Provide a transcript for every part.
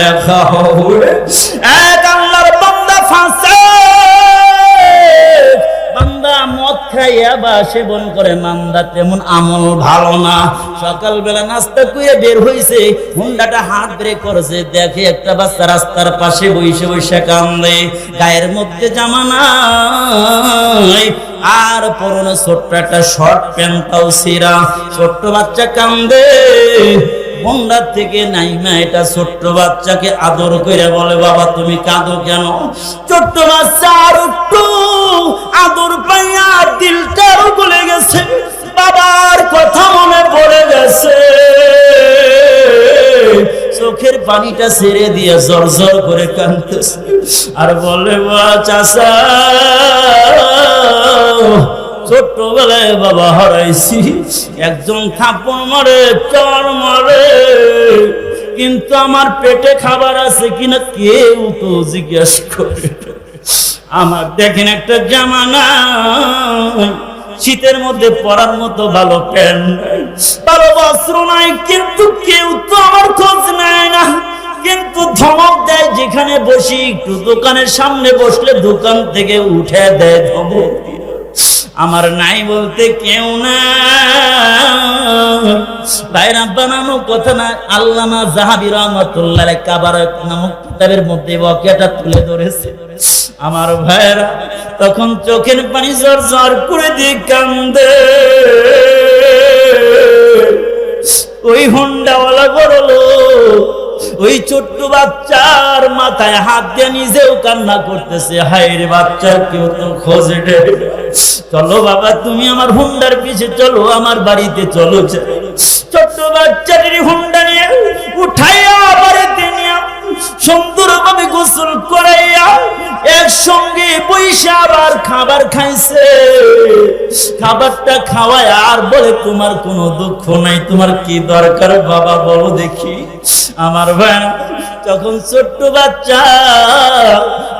লেখা হবে। এক মদ খাইয়া বা সেবন করে মান্দা তেমন আমল ভালো না। সকালবেলা নাস্তা কুয়ে বের হইছে, হুন্ডাটা হাত ব্রেক করেছে, দেখে একটা বাচ্চা রাস্তার পাশে বসে বসে কান্দে। গায়ের মধ্যে জামা নাই, আর পরনে ছোট্ট একটা শর্ট প্যান্টটাও সিরা ছোট্ট বাচ্চা কান্দে। বন্ডার থেকে নাইমা এটা ছোট্ট বাচ্চাকে আদর করে বলে, বাবা, তুমি কাঁদো কেন? ছোট্ট বাচ্চা আর একটু আদর পাইয়া দিলটাও গলে গেছে। বাবার কথা মনে পড়ে গেছে। চোখের পানিটা ছেড়ে দিয়ে জর জর করে কাঁদতেছে। আর বলে বা চাষা বাবা হারাইছি। একজন থাপড় মারে, চর মারে। কিন্তু আমার পেটে খাবার আছে কিনা কেউ তো জিজ্ঞেস করে আমার দেখেন একটা জামা নাই শীতের মধ্যে পরার মতো ভালো প্যান্ট ভালো বস্ত্র নাই, কিন্তু কেউ তো আমার খোঁজ নেয় না। কিন্তু ধমক দেয়, যেখানে বসি একটু দোকানের সামনে বসলে দোকান থেকে উঠে দেয় ধমক দিয়ে। আমার নাই বলতে কেউ না। কথা না কাবার নামক মধ্যে বকেটা তুলে ধরেছে। আমার ভাইরা তখন চোখের পানি জর জর করে কান্দে। ওই হুন্ডাওয়ালা বড় লোক ওই ছোট্ট বাচ্চার মাথায় হাত দিয়ে নিজেও কান্না করতেছে। হায় রে বাচ্চার কেউ তো খোঁজে চলো বাবা, তুমি আমার হুন্ডার পিছে চলো, আমার বাড়িতে চলো। ছোট্ট বাচ্চাটির হুন্ডা নিয়ে উঠাইয়া বাড়িতে নিয়ে সুন্দরভাবে গোসল করাইয়া একসঙ্গে পয়সা আবার খাবার খাইছে। খাবারটা খাওয়ায় আর বলে, তোমার কোনো দুঃখ নাই, তোমার কি দরকার? বাবা, বলো দেখি। আমার ভাই তখন ছোট্ট বাচ্চা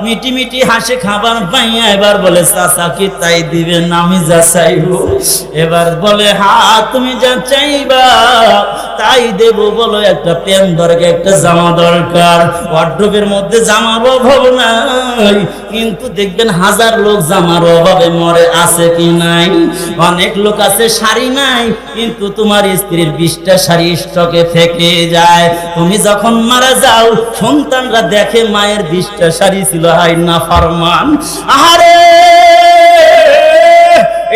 মিটি মিটি হাসে খাবার পাইয়া এবার বলে, চাচা কি তাই দিবেন? আমি যা চাইব। এবার বলে, হা, তুমি যা চাইবা তাই দেব। বলো, একটা পেন দরকার, একটা জামা দরকার। ওয়ার্ড্রোবের মধ্যে জামার অভাব নাই কিন্তু দেখবেন হাজার লোক জামার অভাবে মরে আছে কি নাই? অনেক লোক আছে, শাড়ি নাই। কিন্তু তোমার স্ত্রীর বিশটা শাড়ি স্টকে থেকে যায়। তুমি যখন মারা যাও সন্তানরা দেখে মায়ের বিশটা শাড়ি ছিল হাই না ফরমান। আহারে!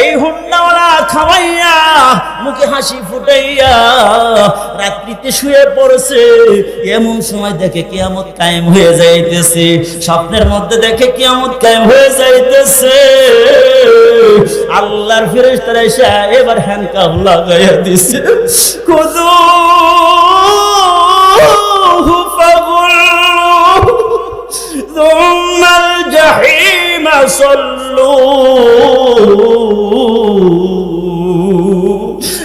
এই হুন্ডাওয়ালা খাওয়াইয়া, মুখে হাসি ফুটাইয়া রাত্রিতে শুয়ে পড়ছে। এমন সময় দেখে কিয়ামত কায়েম হয়ে যাইতেছে। স্বপ্নের মধ্যে দেখে কিয়ামত কায়েম হয়ে যাইতেছে। আল্লাহর ফেরেশতারা এসে এবার হ্যান্ডকাপ লাগাইয়া দিছে। খুদু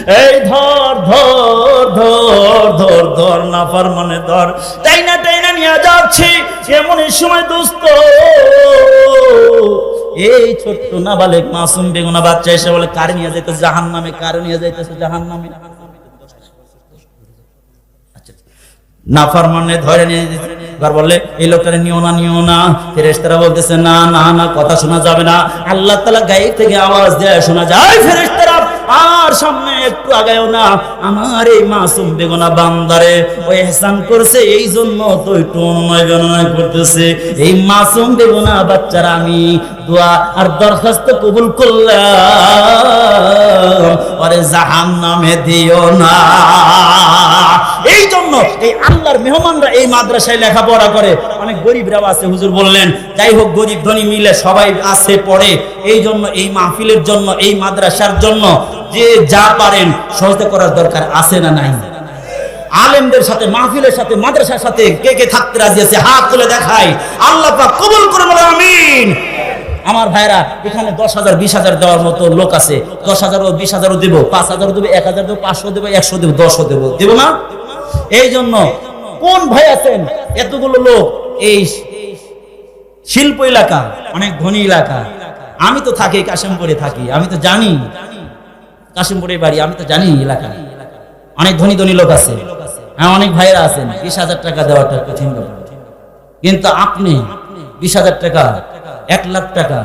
এই ধর ধর ধর ধর ধর, না পার মানে ধর। তাই না তাই না নিয়ে যাচ্ছি এমন সময় দোস্ত এই ছোট্ট না বালে মাসুম বেগুনা বাচ্চা এসে বলে, কার নিয়ে যাইতেছে? জাহান নামে কার নিয়ে যাইতেছে? জাহান নামে নাফারমানে ধরে নিয়ে যেতে- এবার বললে, এই লোকটারে নিও না নিও না। ফেরেশতারা বলতেছে, না না না, কথা শোনা যাবে না। আল্লাহ তাআলা গায়ে থেকে আওয়াজ দেয় শোনা যায়। ফেরেশতারা আর সামনে একটু আগায়ও না। আমার এই মাসুম বেগনা বান্দারে ও ইহসান করছে, এই জন্য তো একটু অনুনয় বিনয় করতেছে। এই মাসুম বেগনা বাচ্চারা, আমি দোয়া আর দরখাস্ত কবুল করলাম। আরে জাহান নামে দিও না। এই জন্য এই আল্লাহর মেহমানরা এই মাদ্রাসায় লেখাপড়া করে। অনেক গরিবরাও আছে, হুজুর বললেন, যাই হোক, গরিব ধনী মিলে সবাই আছে, পড়ে। এই জন্য, এই মাহফিলের জন্য, এই মাদ্রাসার জন্য যে যা পারেন সহজে করার দরকার আছে না নাই। আলেমদের সাথে, মাহফিলের সাথে, মাদ্রাসার সাথে কে কে থাকতে রাজি আছে, হাত তুলে দেখাই। আল্লাহ পাক কবুল করে বলে আমিন। আমার ভাইরা, এখানে দশ হাজার, বিশ হাজার দেওয়ার মতো লোক আছে। দশ হাজারও, বিশ হাজারও দেবো, পাঁচ হাজারও দেবো, এক হাজার দেবো, পাঁচশো দেবো, একশো দেবো দশও দেবো। দেবো না? এই জন্য কোন ভাই আছেন? এতগুলো লোক, এই শিল্প এলাকা, অনেক ধনী এলাকা। আমি তো থাকি, কাশিমপুরে থাকি, আমি তো জানি। কাশিমপুরে বাড়ি, আমি তো জানি এলাকা। অনেক ধনী ধনী লোক আছে। হ্যাঁ অনেক ভাইরা আছেন বিশ হাজার টাকা দেওয়াটা কঠিন কিন্তু আপনি বিশ হাজার টাকা, এক লাখ টাকা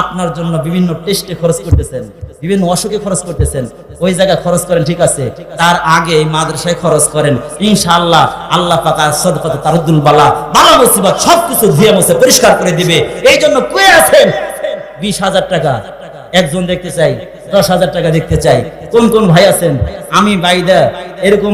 আপনার জন্য বিভিন্ন টেস্টে খরচ করতেছেন, বিভিন্ন অসুখে খরচ করতেছেন, ওই জায়গায় খরচ করেন, ঠিক আছে? তার আগে এই মাদ্রাসায় খরচ করেন। ইনশাআল্লাহ আল্লাহ পাকা সদকত, তারুদ্দুল বালা বালা মুসিবত সবকিছু ধুয়ে মুছে, পরিষ্কার করে দিবে। এই জন্য কয়ে আছেন? বিশ হাজার টাকা। একজন দেখতে চাই। দশ হাজার টাকা দেখতে চাই। কোন কোন ভাই আছেন? আমি বাইদা। এরকম